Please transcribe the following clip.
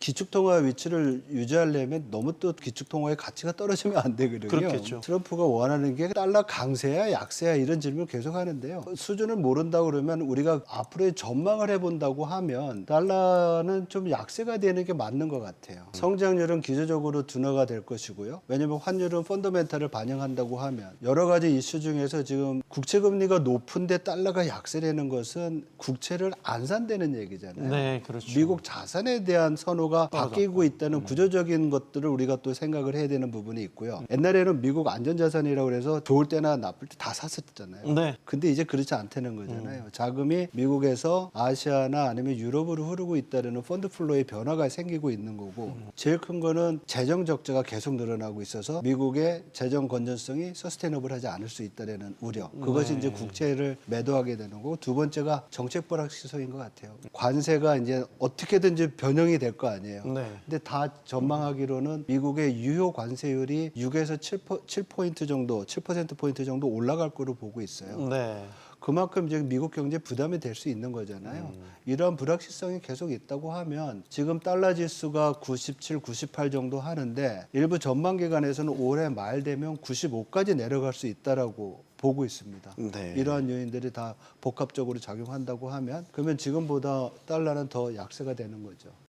기축통화 위치를 유지하려면 너무 또 기축통화의 가치가 떨어지면 안 되거든요. 그렇겠죠. 트럼프가 원하는 게 달러 강세야 약세야 이런 질문을 계속 하는데요. 수준을 모른다 그러면 우리가 앞으로의 전망을 해본다고 하면 달러는 좀 약세가 되는 게 맞는 것 같아요. 성장률은 기저적으로 둔화가 될 것이고요. 왜냐하면 환율은 펀더멘탈을 반영한다고 하면 여러 가지 이슈 중에서 지금 국채 금리가 높은데 달러가 약세되는 것은 국채를 안 산다는 얘기잖아요. 네, 그렇죠. 미국 자산에 대한 선호 가 바뀌고 있다는 구조적인 것들을 우리가 또 생각을 해야 되는 부분이 있고요. 옛날에는 미국 안전자산이라고 그래서 좋을 때나 나쁠 때 다 샀었잖아요. 네. 근데 이제 그렇지 않다는 거잖아요. 자금이 미국에서 아시아나 아니면 유럽으로 흐르고 있다는 펀드 플로우의 변화가 생기고 있는 거고 제일 큰 거는 재정 적자가 계속 늘어나고 있어서 미국의 재정 건전성이 서스테너블하지 않을 수 있다는 우려. 그것이 이제 국채를 매도하게 되는 거고 두 번째가 정책 불확실성인 것 같아요. 관세가 이제 어떻게든지 변형이 될 거 아니에요. 네. 근데 다 전망하기로는 미국의 유효 관세율이 6에서 7, 7포인트 정도, 7% 포인트 정도 올라갈 거로 보고 있어요. 네. 그만큼 이제 미국 경제 부담이 될 수 있는 거잖아요. 이러한 불확실성이 계속 있다고 하면 지금 달러 지수가 97, 98 정도 하는데 일부 전망 기관에서는 올해 말 되면 95까지 내려갈 수 있다라고 보고 있습니다. 네. 이러한 요인들이 다 복합적으로 작용한다고 하면 그러면 지금보다 달러는 더 약세가 되는 거죠.